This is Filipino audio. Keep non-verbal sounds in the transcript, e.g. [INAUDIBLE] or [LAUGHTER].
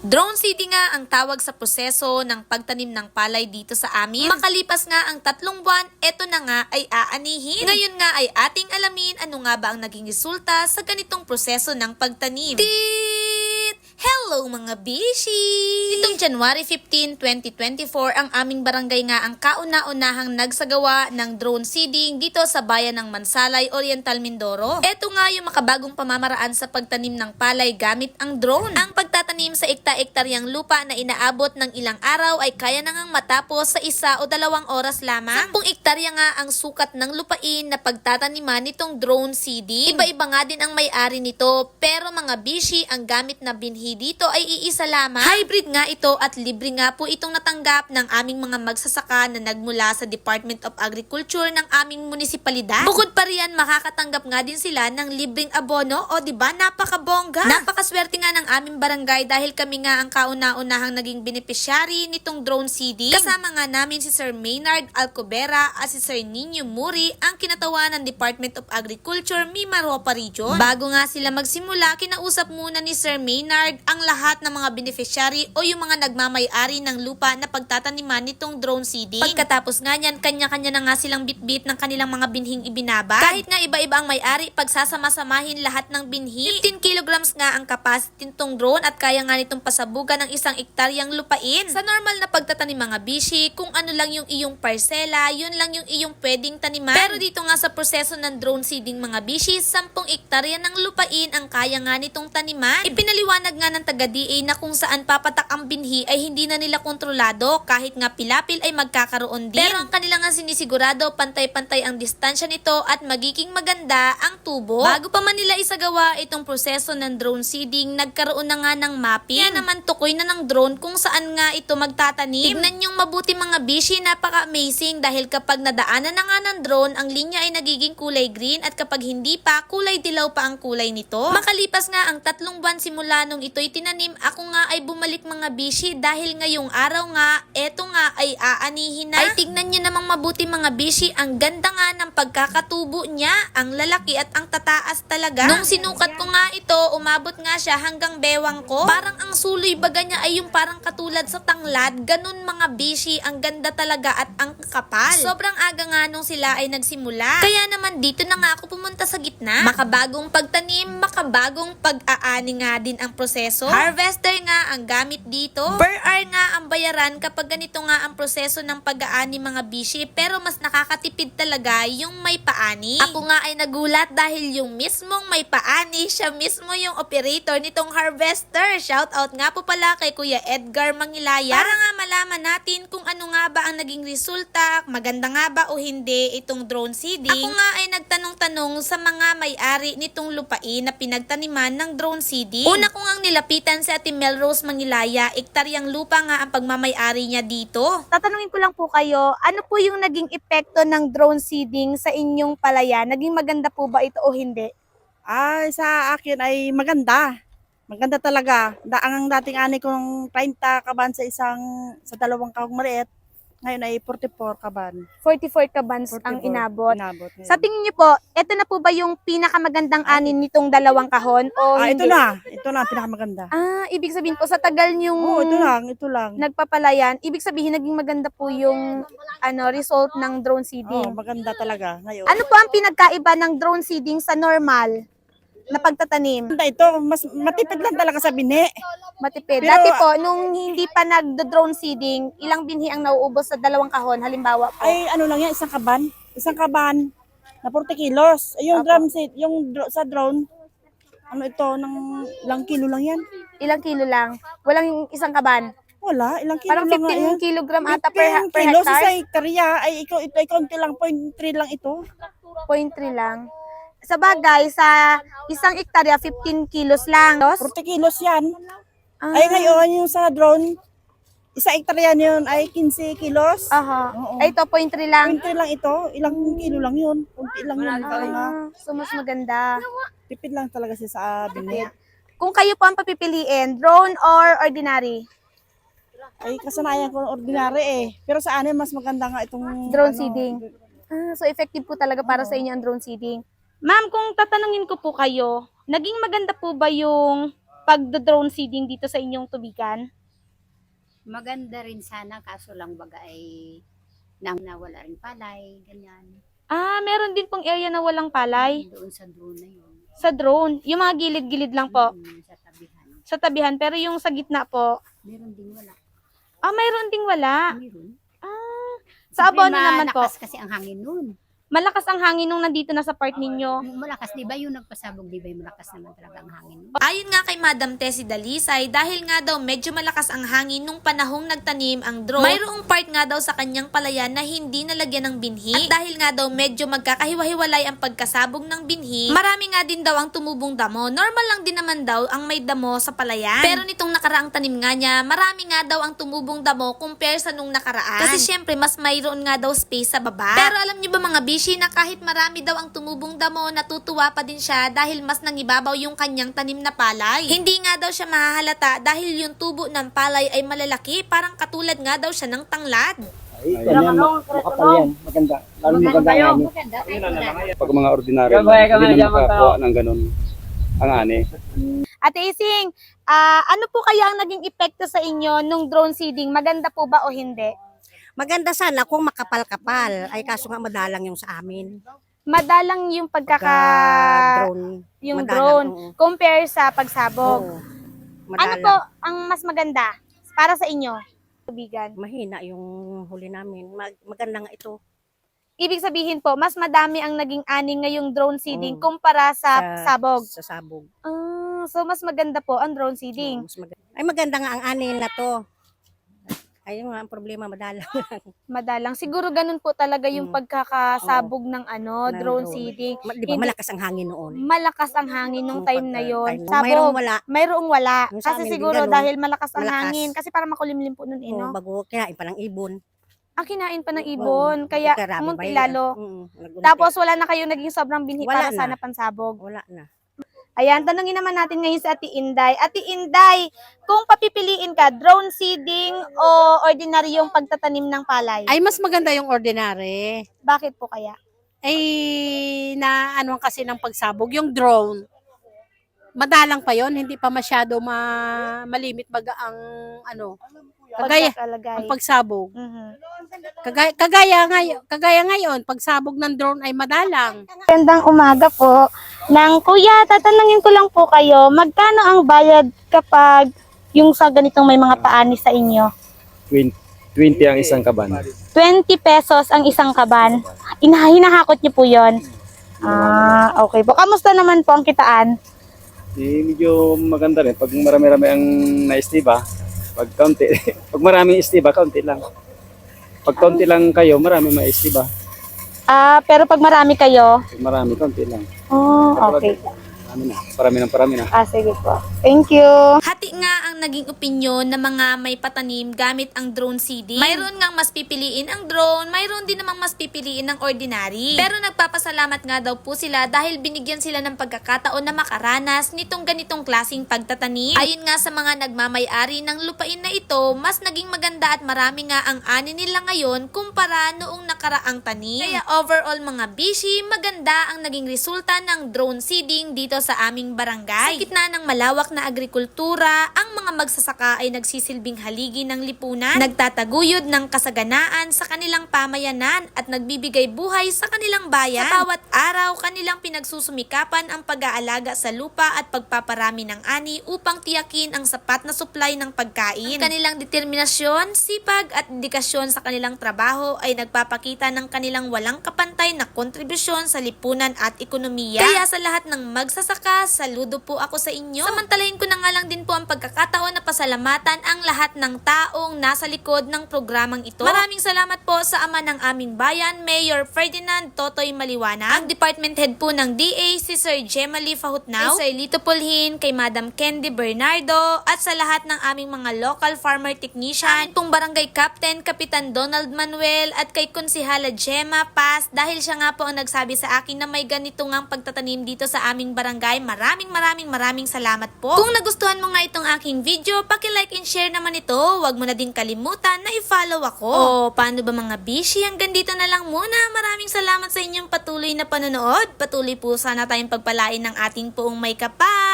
Drone seeding nga ang tawag sa proseso ng pagtanim ng palay dito sa amin. Makalipas nga ang tatlong buwan, eto na nga ay aanihin. Ngayon nga ay ating alamin ano nga ba ang naging resulta sa ganitong proseso ng pagtanim. Tit! Hello mga bishi! Itong January 15, 2024, ang aming barangay nga ang kauna-unahang nagsagawa ng drone seeding dito sa bayan ng Mansalay, Oriental Mindoro. Ito nga yung makabagong pamamaraan sa pagtanim ng palay gamit ang drone. Ang pagtatanim sa ekta-ektaryang lupa na inaabot ng ilang araw ay kaya na ngang matapos sa isa o dalawang oras lamang. 10 ektarya nga ang sukat ng lupain na pagtataniman nitong drone seeding. Iba-iba nga din ang may-ari nito, pero mga bishi ang gamit na binhi dito ay iisa lamang. Hybrid nga ito at libre nga po itong natanggap ng aming mga magsasaka na nagmula sa Department of Agriculture ng aming munisipalidad. Bukod pa riyan, makakatanggap nga din sila ng libreng abono o di ba napakabongga. Napakaswerte nga ng aming barangay dahil kami nga ang kauna-unahang naging beneficiary nitong drone seeding. Kasama nga namin si Sir Maynard Alcobera at si Sir Nino Muri ang kinatawa ng Department of Agriculture Mimaropa Region. Bago nga sila magsimula, kinausap muna ni Sir Maynard ang lahat ng mga beneficiary o yung mga nagmamay-ari ng lupa na pagtataniman nitong drone seeding. Pagkatapos nga niyan, kanya-kanya na nga silang bitbit ng kanilang mga binhing ibinaba. Kahit nga iba-iba ang may-ari, pagsasama-samahin lahat ng binhi. 15 kilograms nga ang capacity nitong drone at kaya nga nitong pasabugan ng isang ektaryang lupain. Sa normal na pagtatanim mga bishi, kung ano lang yung iyong parsela, yun lang yung iyong pwedeng taniman. Pero dito nga sa proseso ng drone seeding mga bishi, 10 ektarya ng lupain ang kaya nga nitong taniman. Ipinaliwanag nga ng taga-DA na kung saan papatak ang binhi ay hindi na nila kontrolado kahit nga pilapil ay magkakaroon din. Pero ang kanila nga sinisigurado pantay-pantay ang distansya nito at magiging maganda ang tubo. Bago pa man nila isagawa itong proseso ng drone seeding, nagkaroon na nga ng mapping. Kaya naman tukoy na ng drone kung saan nga ito magtatanim. Tignan yung mabuti mga bishi, napaka-amazing dahil kapag nadaanan na nga ng drone, ang linya ay nagiging kulay green at kapag hindi pa, kulay dilaw pa ang kulay nito. Makalipas nga ang tatlong buwan simula nung ito'y tinanim, ako nga ay bumalik mga bishi dahil ngayong araw nga, eto nga ay aanihin na. Ay tignan nyo namang mabuti mga bishi, ang ganda nga ng pagkakatubo niya, ang lalaki at ang tataas talaga. Nung sinukat ko nga ito, umabot nga siya hanggang bewang ko. Parang ang suloy baga niya ay yung parang katulad sa tanglad, ganun mga bishi, ang ganda talaga at ang kapal. Sobrang aga nga nung sila ay nagsimula. Kaya naman dito na nga ako pumunta sa gitna. Makabagong pagtanim, makabagong pag-aani nga din ang proseso. Harvester nga ang gamit dito. Per hour nga ang bayaran kapag ganito nga ang proseso ng pag-aani mga bishi, pero mas nakakatipid talaga yung may paani. Ako nga ay nagulat dahil yung mismong may paani, siya mismo yung operator nitong harvester. Shout out nga po pala kay Kuya Edgar Mangilaya. Para nga malaman natin kung ano nga ba ang naging resulta, maganda nga ba o hindi itong drone seeding. Ako nga ay nagtanong-tanong sa mga may-ari nitong lupain na pinagtaniman ng drone seeding. Una ko ngang nilapitan si Ate Melrose Mangilaya, ektaryang lupa nga ang pagmamay-ari niya dito. Tatanungin ko lang po kayo, ano po yung naging epekto ng drone seeding sa inyong palaya? Naging maganda po ba ito o hindi? Ay, sa akin ay maganda. Maganda talaga. Da, ang dating ani kong 30 kaban sa isang, sa dalawang kahong maliit, ngayon ay 44 kaban. 44 kabans 44 ang inabot. Inabot. ngayon. Sa tingin niyo po, ito na po ba yung pinakamagandang anin nitong dalawang kahon o ah, hindi? ito na. Ito na, pinakamaganda. Ah, ibig sabihin po sa tagal niyong Oo, ito lang, ito lang. nagpapalayan, ibig sabihin naging maganda po yung ano result ng drone Oo, seeding. maganda talaga ngayon. Ano po ang pinagkaiba ng drone seeding sa normal na pagtatanim? Maganda ito, mas matipid lang talaga sa bini. Matipid. Pero- Dati po, nung hindi pa nagdo-drone seeding, ilang binhi ang nauubos sa dalawang kahon? Halimbawa po. Ay, ano lang yan, isang kaban. Isang kaban na 40 kilos. Ay, yung Apo. drum set, yung dro- sa drone, ano ito, ng ilang kilo lang yan. Ilang kilo lang? Walang isang kaban. Wala, ilang kilo Parang lang nga yan. 15 kilogram ata per, 15 per kilos sa hectare. hektarya. Ay, ikaw, ito, ay konti lang, 0.3 lang ito. 0.3 lang. Sa bagay, sa isang hektarya, 15 kilos lang. 40 kilos yan. Ah, Ay, ngayon, yung sa drone, isa hektarya yun ay 15 kilos. Aha. Oo. Ay, ito, 0.3 lang. 20 lang ito, ilang kilo lang yun. Kunti lang yun. Talaga. Ah, so, mas maganda. Tipid lang talaga siya sa bini. Kung kayo po ang papipiliin, drone or ordinary? Ay, kasanayan ko ng ordinary eh. Pero sa anin, mas maganda nga itong... Drone ano, seeding. Ah, so effective po talaga para sa inyo ang drone seeding. Ma'am, kung tatanungin ko po kayo, naging maganda po ba yung pag-drone seeding dito sa inyong tubigan? Maganda rin sana kaso lang baga ay nang nawala rin palay, ganyan. Ah, meron din pong area na walang palay Doon sa drone na yun. sa drone. Yung mga gilid-gilid lang po Mm, sa tabihan. sa tabihan, pero yung sa gitna po, Meron din wala. ah, mayroon ding wala. Meron. Ah, sa abono naman po, kasi ang hangin nun. Malakas ang hangin nung nandito na sa part ninyo. Yung malakas, di ba yung nagpasabog, di ba yung malakas naman talaga ang hangin? Ayon nga kay Madam Tessie Dalisay, dahil nga daw medyo malakas ang hangin nung panahong nagtanim ang drone, mayroong part nga daw sa kanyang palayan na hindi nalagyan ng binhi. At dahil nga daw medyo magkakahiwa-hiwalay ang pagkasabog ng binhi, marami nga din daw ang tumubong damo. Normal lang din naman daw ang may damo sa palayan. Pero nitong nakaraang tanim nga niya, marami nga daw ang tumubong damo compare sa nung nakaraan. Kasi syempre, mas mayroon nga daw space sa baba. Pero alam niyo ba mga bishi na kahit marami daw ang tumubong damo, natutuwa pa din siya dahil mas nangibabaw yung kanyang tanim na palay. Hindi nga daw siya mahahalata dahil yung tubo ng palay ay malalaki, parang katulad nga daw siya ng tanglad. Ay, ganyan, makapal yan. Maganda. Lalo maganda ang ani. Pag mga ordinary lang, hindi na makakuha ng ganun ang ani. Ate Ising, ah, ano po kaya ang naging epekto sa inyo nung drone seeding? Maganda po ba o hindi? Maganda sana kung makapal-kapal. Ay kaso nga madalang yung sa amin. Madalang yung pagkaka Pagka-drone. yung madalang, drone oo. compare sa pagsabog. Oo. Ano po ang mas maganda para sa inyo? Tubigan. Mahina yung huli namin. Mag- maganda nga ito. Ibig sabihin po, mas madami ang naging ani ngayong drone seeding Oo. kumpara sa, sabog. Sa sabog. Ah, so mas maganda po ang drone seeding. Oo, mas maganda. Ay maganda nga ang ani na to. Ayun nga ang problema, madalang. Madalang. Siguro ganun po talaga yung Mm. pagkakasabog ng ano, Ng drone drone. seeding. Ma- Di ba Hindi- malakas ang hangin noon? Malakas ang hangin nung time na yon. Mayroong Sabog. wala. Mayroong wala. Yung sa Kasi amin, siguro ganun. dahil malakas ang Malakas. hangin. Kasi para makulimlim po nun eh, Oo, bago kinain pa ng ibon. Ah, kinain pa ng Oo, ibon. Kaya karami munti ba yun? lalo. Mm, nagunti. Tapos wala na kayong naging sobrang binhi para Wala sana na. pansabog. wala na. Ayan, tanungin naman natin ngayon sa Ate Inday. Ate Inday, kung papipiliin ka, drone seeding o ordinaryong pagtatanim ng palay? Ay, mas maganda yung ordinary. Bakit po kaya? Ay, na ano kasi ng pagsabog, yung drone. Madalang pa yon hindi pa masyado ma malimit baga ang ano, kagaya ang pagsabog. Mhm. Kagaya, kagaya ngayon, kagaya ngayon, pagsabog ng drone ay madalang. Magandang umaga po. Nang kuya, tatanungin ko lang po kayo, magkano ang bayad kapag yung sa ganitong may mga paani sa inyo? 20, 20 ang isang kaban. 20 pesos ang isang kaban. Inahinahakot niyo po yon. Ah, okay po. Kamusta naman po ang kitaan? Eh, medyo maganda rin. Pag marami-rami ang naistiba, pag kaunti, [LAUGHS] pag maraming istiba, kaunti lang. Pag kaunti lang kayo, marami maistiba. Ah, pero pag marami kayo, Pag marami, kaunti lang. oh, okay. Marami na. Parami na, parami na. Ah, sige po. Thank you. Ang naging opinyon ng mga may patanim gamit ang drone seeding. Mayroon ngang mas pipiliin ang drone, mayroon din namang mas pipiliin ng ordinary. Pero nagpapasalamat nga daw po sila dahil binigyan sila ng pagkakataon na makaranas nitong ganitong klasing pagtatanim. Ayon nga sa mga nagmamay-ari ng lupain na ito, mas naging maganda at marami nga ang ani nila ngayon kumpara noong nakaraang tanim. Kaya overall mga bishi, maganda ang naging resulta ng drone seeding dito sa aming barangay. Sa gitna ng malawak na agrikultura, ang mga magsasaka ay nagsisilbing haligi ng lipunan, nagtataguyod ng kasaganaan sa kanilang pamayanan at nagbibigay buhay sa kanilang bayan. Sa bawat araw, kanilang pinagsusumikapan ang pag-aalaga sa lupa at pagpaparami ng ani upang tiyakin ang sapat na supply ng pagkain. Ang kanilang determinasyon, sipag at dedikasyon sa kanilang trabaho ay nagpapakita ng kanilang walang kapantay na kontribusyon sa lipunan at ekonomiya. Kaya sa lahat ng magsasaka, saludo po ako sa inyo. Samantalahin ko na nga lang din po ang pagkakataon na pasalamatan ang lahat ng taong nasa likod ng programang ito. Maraming salamat po sa ama ng aming bayan, Mayor Ferdinand Totoy Maliwanag, ang department head po ng DA, si Sir Gemali Fahutnaw, kay Sir Lito Pulhin, kay Madam Candy Bernardo, at sa lahat ng aming mga local farmer technician, pong barangay captain, Kapitan Donald Manuel, at kay Konsihala Gemma Paz, dahil siya nga po ang nagsabi sa akin na may ganito ngang pagtatanim dito sa aming barangay. Maraming maraming maraming salamat po. Kung nagustuhan mo nga itong aking video, paki-like and share naman ito. Huwag mo na din kalimutan na i-follow ako. O, paano ba mga bishi? Hanggang dito na lang muna. Maraming salamat sa inyong patuloy na panonood. Patuloy po sana tayong pagpalain ng ating poong may kapal.